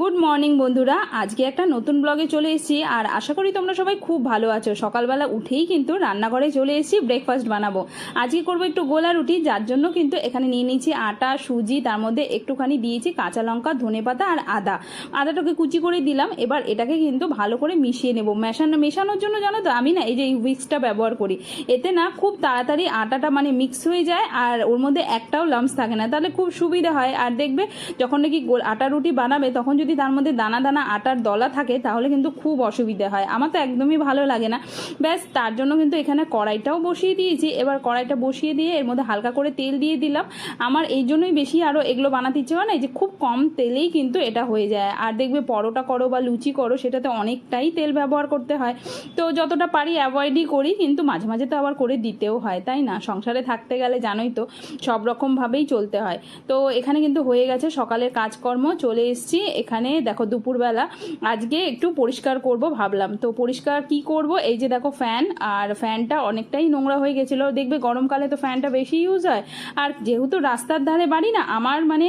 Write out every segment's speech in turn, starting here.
Good morning বন্ধুরা। আজকে একটা নতুন ব্লগে চলে এসেছি আর আশা করি তোমরা সবাই খুব ভালো আছো। সকালবেলা উঠেই কিন্তু রান্নাঘরে চলে এসেছি ব্রেকফাস্ট বানাবো। আজকে করব একটু গোলা রুটি, যার জন্য কিন্তু এখানে নিয়ে নিয়েছি আটা, সুজি, তার মধ্যে একটুখানি দিয়েছি কাঁচা লঙ্কা, ধনে পাতা আর আদা। আদাটাকে কুচি করে দিলাম, এবার এটাকে কিন্তু ভালো করে মিশিয়ে নেব। মেশানো, মেশানোর জন্য জানো তো, আমি না এই যে উইক্সটা ব্যবহার করি। এতে না খুব তাড়াতাড়ি আটাটা মানে মিক্স হয়ে যায় আর ওর মধ্যে একটাও লামস থাকে না। তাহলে খুব সুবিধা হয়। আর দেখবে যখন নাকি আটা রুটি বানাবে, তখন যদি তার মধ্যে দানা দানা আটার দলা থাকে, তাহলে কিন্তু খুব অসুবিধা হয়। আমার তো একদমই ভালো লাগে না। ব্যাস, তার জন্য কিন্তু এখানে কড়াইটাও বসিয়ে দিয়েছি। এবার কড়াইটা বসিয়ে দিয়ে এর মধ্যে হালকা করে তেল দিয়ে দিলাম। আমার এই জন্যই বেশি আরও এগুলো বানাতে ইচ্ছে হয় না যে খুব কম তেলেই কিন্তু এটা হয়ে যায়। আর দেখবে পরোটা করো বা লুচি করো, সেটাতে অনেকটাই তেল ব্যবহার করতে হয়। তো যতটা পারি অ্যাভয়েডই করি, কিন্তু মাঝে মাঝে তো আবার করে দিতেও হয়, তাই না? সংসারে থাকতে গেলে জানোই তো, সব রকমভাবেই চলতে হয়। তো এখানে কিন্তু হয়ে গেছে সকালের কাজকর্ম, চলে এসেছি। এখানে দেখো দুপুরবেলা। আজকে একটু পরিষ্কার করব ভাবলাম। তো পরিষ্কার কি করব? এই যে দেখো ফ্যান আর ফ্যানটা অনেকটাই নোংরা হয়ে গেছিল। দেখবে গরমকালে তো ফ্যানটা বেশি ইউজ হয়। আর যেহেতু রাস্তার ধারে বাড়ি না, আমার মানে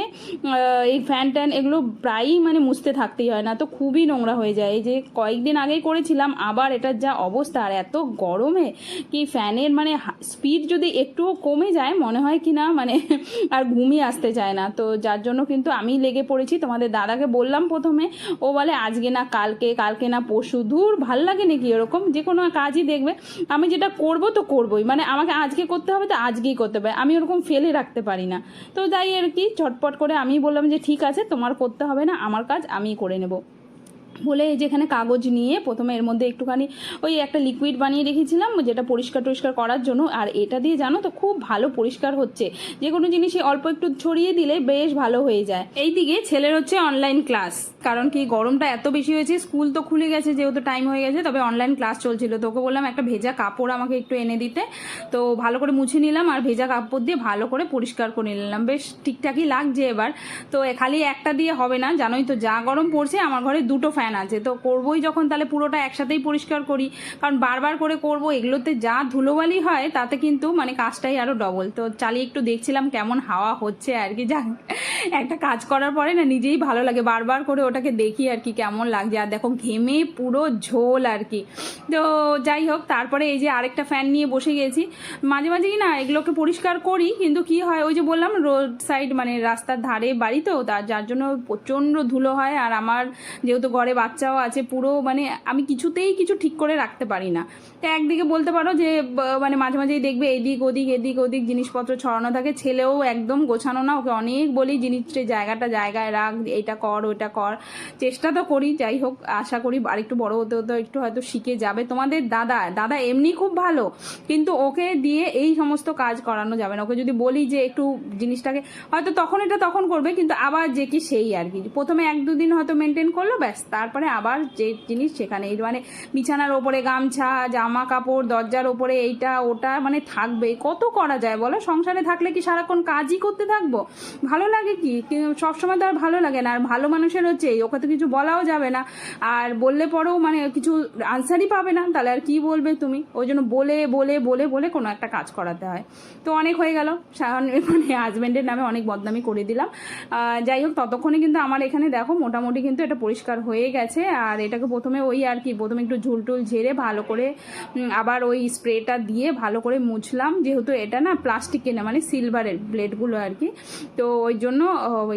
এই ফ্যান ট্যান এগুলো প্রায়ই মানে মুছতে থাকতেই হয় না। তো খুবই নোংরা হয়ে যায়। এই যে কয়েকদিন আগেই করেছিলাম, আবার এটার যা অবস্থা, আর এত গরমে কি ফ্যানের মানে স্পিড যদি একটুও কমে যায়, মনে হয় কি না মানে আর ঘুমিয়ে আসতে চায় না। তো যার জন্য কিন্তু আমি লেগে পড়েছি। তোমাদের দাদাকে বললাম প্রথমে, ও বলে, আজকে না কালকে কালকে না পরশু দূর ভালো লাগে নাকি এরকম যে কোনো কাজই দেখবে। আমি যেটা করব তো করবই। মানে আমাকে আজকে করতে হবে তো আজকেই করতে হবে। আমি ওরকম ফেলে রাখতে পারি না। তো তাই আর কি চটপট করে আমি বললাম যে, ঠিক আছে, তোমার করতে হবে না, আমার কাজ আমি করে নেব। বলে এই যে এখানে কাগজ নিয়ে প্রথমে এর মধ্যে একটুখানি ওই একটা লিকুইড বানিয়ে রেখেছিলাম, যেটা পরিষ্কার টরিষ্কার করার জন্য। আর এটা দিয়ে জানো তো, খুব ভালো পরিষ্কার হচ্ছে। যে কোনো জিনিসই অল্প একটু ছড়িয়ে দিলে বেশ ভালো হয়ে যায়। এইদিকে ছেলের হচ্ছে অনলাইন ক্লাস কারণ কি গরমটা এত বেশি হয়েছে স্কুল তো খুলে গেছে, যেহেতু টাইম হয়ে গেছে, তবে অনলাইন ক্লাস চলছিল। তোকে বললাম, একটা ভেজা কাপড় আমাকে একটু এনে দিতে। তো ভালো করে মুছে নিলাম, আর ভেজা কাপড় দিয়ে ভালো করে পরিষ্কার করে নিলাম। বেশ ঠিকঠাকই লাগছে এবার। তো খালি একটা দিয়ে হবে না, জানোই তো, যা গরম পড়ছে, আমার ঘরে দুটো ফ্যান আছে তো করবোই যখন, তাহলে পুরোটা একসাথেই পরিষ্কার করি। কারণ বারবার করে করব, এগুলোতে যা ধুলোবালি হয়, তাতে কিন্তু মানে কাজটাই আরও ডবল তো চালিয়ে একটু দেখছিলাম কেমন হাওয়া হচ্ছে আর কি যা একটা কাজ করার পরে না নিজেই ভালো লাগে, বারবার করে ওটাকে দেখি আর কি কেমন লাগছে। আর দেখো, ঘেমে পুরো ঝোল আর কি। তো যাই হোক, তারপরে এই যে আরেকটা ফ্যান নিয়ে বসে গেছি। মাঝে মাঝেই না এগুলোকে পরিষ্কার করি, কিন্তু কি হয়, ওই যে বললাম, রোড সাইড মানে রাস্তার ধারে বাড়ি তো তার যার জন্য প্রচণ্ড ধুলো হয়। আর আমার যেহেতু ঘরে বাচ্চাও আছে, পুরো মানে আমি কিছুতেই কিছু ঠিক করে রাখতে পারি না। তো একদিকে বলতে পারো যে মানে মাঝে মাঝেই দেখবে এদিক ওদিক এদিক ওদিক জিনিসপত্র ছড়ানো থাকে, ছেলেও একদম গোছানো না, ওকে অনেক বলি জিনিসটা, জায়গাটা, জায়গায় রাখ এইটা কর, ওইটা কর। চেষ্টা তো করি, যাই হোক, আশা করি আর একটু বড় হতে হতে একটু হয়তো শিখে যাবে। তোমাদের দাদা দাদা এমনি খুব ভালো, কিন্তু ওকে দিয়ে এই সমস্ত কাজ করানো যাবে না। ওকে যদি বলি যে একটু জিনিসটাকে, হয়তো তখন এটা তখন করবে, কিন্তু আবার যে কি সেই আর কি। প্রথমে এক দুদিন হয়তো মেনটেন করল, ব্যাস তারপরে আবার যে জিনিস সেখানে মানে বিছানার ওপরে গামছা জামা কাপড় দরজার ওপরে এইটা ওটা মানে থাকবে। কত করা যায় বলো? সংসারে থাকলে কি সারাক্ষণ কাজই করতে থাকব? ভালো লাগে কি? সবসময় তো আর ভালো লাগে না। আর ভালো মানুষের হচ্ছে এই, ওকে তো কিছু বলাও যাবে না। আর বললে পরেও মানে কিছু আনসারই পাবে না। তাহলে আর কি বলবে তুমি? ওই জন্য বলে বলে বলে বলে কোনো একটা কাজ করাতে হয়। তো অনেক হয়ে গেল। মানে হাজব্যান্ডের নামে অনেক বদনামি করে দিলাম। যাই হোক ততক্ষণে কিন্তু আমার এখানে দেখো মোটামুটি কিন্তু এটা পরিষ্কার হয়ে গেছে, আর এটাকে প্রথমে ওই আর কি, প্রথমে একটু ঝুলটুল ঝেড়ে ভালো করে আবার ওই স্প্রেটা দিয়ে ভালো করে মুছলাম। যেহেতু এটা না প্লাস্টিকের না মানে সিলভারের ব্লেডগুলো আর কি। তো ওই জন্য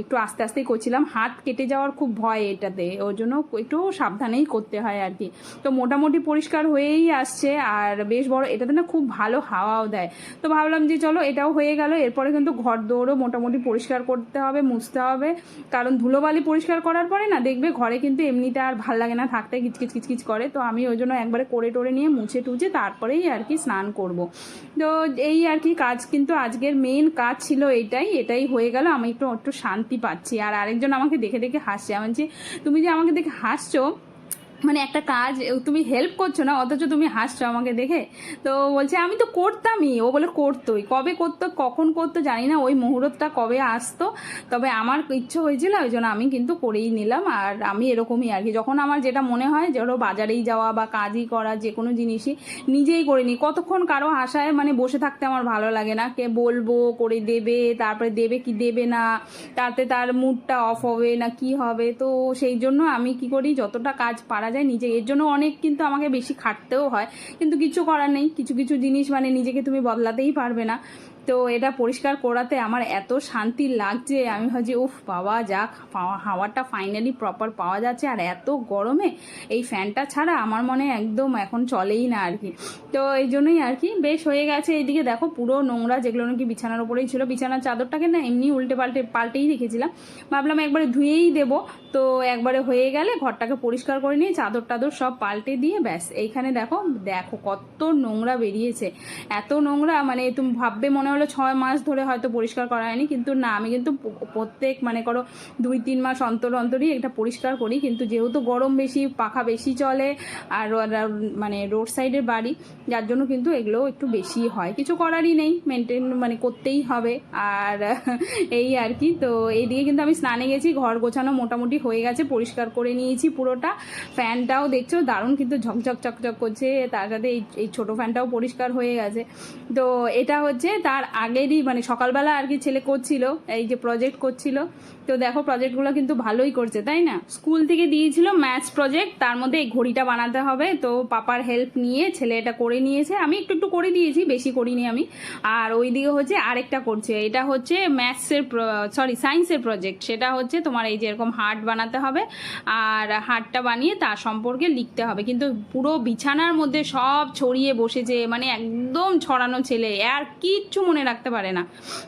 একটু আস্তে আস্তেই করছিলাম। হাত কেটে যাওয়ার খুব ভয় এটাতে, ওই জন্য একটু সাবধানেই করতে হয় আর কি। তো মোটামুটি পরিষ্কার হয়েই আসছে, আর বেশ বড়, এটাতে না খুব ভালো হাওয়াও দেয়। তো ভাবলাম যে চলো, এটাও হয়ে গেল। এরপরে কিন্তু ঘর দৌড়ও মোটামুটি পরিষ্কার করতে হবে, মুছতে হবে। কারণ ধুলোবালি পরিষ্কার করার পরে না, দেখবে ঘরে কিন্তু এমনিতে আর ভালো লাগে না থাকতে কিচকিচ কিচকিচ করে। তো আমি ওই জন্য একবারে করে টোরে নিয়ে মুছে টুছে তারপরেই আর কি স্নান করব। তো এই আর কি কাজ, কিন্তু আজকের মেন কাজ ছিল এটাই এটাই হয়ে গেল। আমি একটু একটু শান্তি পাচ্ছি। আর আরেকজন আমাকে দেখে দেখে হাসছে। আমি যে তুমি যে আমাকে দেখে হাসছো মানে একটা কাজ তুমি হেল্প করছ না, অথচ তুমি হাসছো আমাকে দেখে। তো বলছে, আমি তো করতামই। ও বলে, করতোই। কবে করতো, কখন করতো জানি না, ওই মুহূর্তটা কবে আসতো। তবে আমার ইচ্ছে হয়েছিল, ওই জন্য আমি কিন্তু করেই নিলাম, আর আমি এরকমই আর কি। যখন আমার যেটা মনে হয় যে ওরা বাজারেই যাওয়া বা কাজই করা যে কোনো জিনিসই, নিজেই করে নিই কতক্ষণ কারও আশায় মানে বসে থাকতে আমার ভালো লাগে না। কে বলব, করে দেবে, তারপরে দেবে কি দেবে না, তাতে তার মুডটা অফ হবে না কি হবে। তো সেই জন্য আমি কি করি, যতটা কাজ পারা যায় নিজে, এর জন্য অনেক কিন্তু আমাকে বেশি খাটতেও হয়। কিন্তু কিছু করার নেই, কিছু কিছু জিনিস মানে নিজেকে তুমি বদলাতেই পারবে না। তো এটা পরিষ্কার করাতে আমার এত শান্তি লাগছে। আমি ভাবছি, উফ, বাবা, যাক হাওয়াটা ফাইনালি প্রপার পাওয়া যাচ্ছে। আর এত গরমে এই ফ্যানটা ছাড়া আমার মনে একদম এখন চলেই না আর কি। তো এই জন্যই আর কি, বেশ হয়ে গেছে। এইদিকে দেখো, পুরো নোংরা যেগুলো নাকি বিছানার উপরেই ছিল, বিছানার চাদরটাকে না এমনি উল্টে পাল্টে, পাল্টেই রেখেছিলাম। ভাবলাম একবারে ধুয়েই দেবো। তো একবারে হয়ে গেলে ঘরটাকে পরিষ্কার করে নিয়ে চাদর টাদর সব পাল্টে দিয়ে ব্যাস, এইখানে দেখো দেখো কত নোংরা বেরিয়েছে। এত নোংরা মানে তুমি ভাববে মনে হলো ছয় মাস ধরে হয়তো পরিষ্কার করা হয়নি, কিন্তু না, আমি কিন্তু প্রত্যেক মানে করো দুই, তিন মাস অন্তর অন্তরই এটা পরিষ্কার করি, কিন্তু যেহেতু গরম বেশি, পাখা বেশি চলে আর মানে রোড সাইডের বাড়ি, যার জন্য কিন্তু এগুলো একটু বেশি হয়। কিছু করারই নেই মেনটেন মানে করতেই হবে আর এই আর কি। তো এইদিকে কিন্তু আমি স্নানে গেছি, ঘর গোছানো মোটামুটি হয়ে গেছে, পরিষ্কার করে নিয়েছি পুরোটা। ফ্যানটাও দেখছ, দারুণ কিন্তু ঝকঝক, চকচক করছে, তার সাথে এই এই ছোটো ফ্যানটাও পরিষ্কার হয়ে গেছে। তো এটা হচ্ছে, তার আগেরই মানে সকালবেলা আর কি ছেলে করছিল, এই যে প্রজেক্ট করছিল। তো দেখো প্রজেক্টগুলো কিন্তু ভালোই করছে, তাই না? স্কুল থেকে দিয়েছিল ম্যাথস প্রজেক্ট তার মধ্যে এই ঘড়িটা বানাতে হবে। তো পাপার হেল্প নিয়ে ছেলে এটা করে নিয়েছে। আমি একটু একটু করে দিয়েছি, বেশি করিনি আমি। আর ওই দিকে হচ্ছে আরেকটা করছে, এটা হচ্ছে ম্যাথসের সরি সায়েন্সের প্রজেক্ট সেটা হচ্ছে তোমার এই যে এরকম হার্ট বানাতে হবে, আর হার্টটা বানিয়ে তার সম্পর্কে লিখতে হবে। কিন্তু পুরো বিছানার মধ্যে সব ছড়িয়ে বসেছে মানে একদম ছড়ানো ছেলে, আর কিচ্ছু মনে রাখতে পারে না।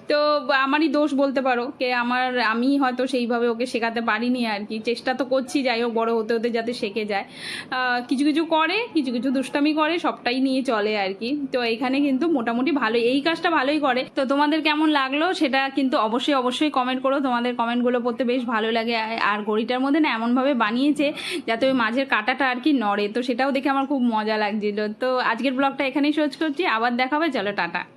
তো আমারই দোষ বলতে পারো কে আমার, আমি হয়তো সেইভাবে ওকে শেখাতে পারিনি আর কি। চেষ্টা তো করছি, যাই হোক বড় হতে হতে যাতে শেখে যায়। কিছু কিছু করে, কিছু কিছু দুষ্টামি করে, সবটাই নিয়ে চলে আর কি। তো এখানে কিন্তু মোটামুটি ভালোই, এই কাজটা ভালোই করে। তো তোমাদের কেমন লাগল সেটা কিন্তু অবশ্যই অবশ্যই কমেন্ট করো। তোমাদের কমেন্টগুলো পড়তে বেশ ভালো লাগে। আর- ঘড়িটার মধ্যে না এমনভাবে বানিয়েছে যাতে ওই মাঝের কাটাটা আর কি নড়ে। তো সেটাও দেখে আমার খুব মজা লাগছিল। তো আজকের ব্লগটা এখানেই শেষ করছি। আবার দেখাবে। চলো, টাটা।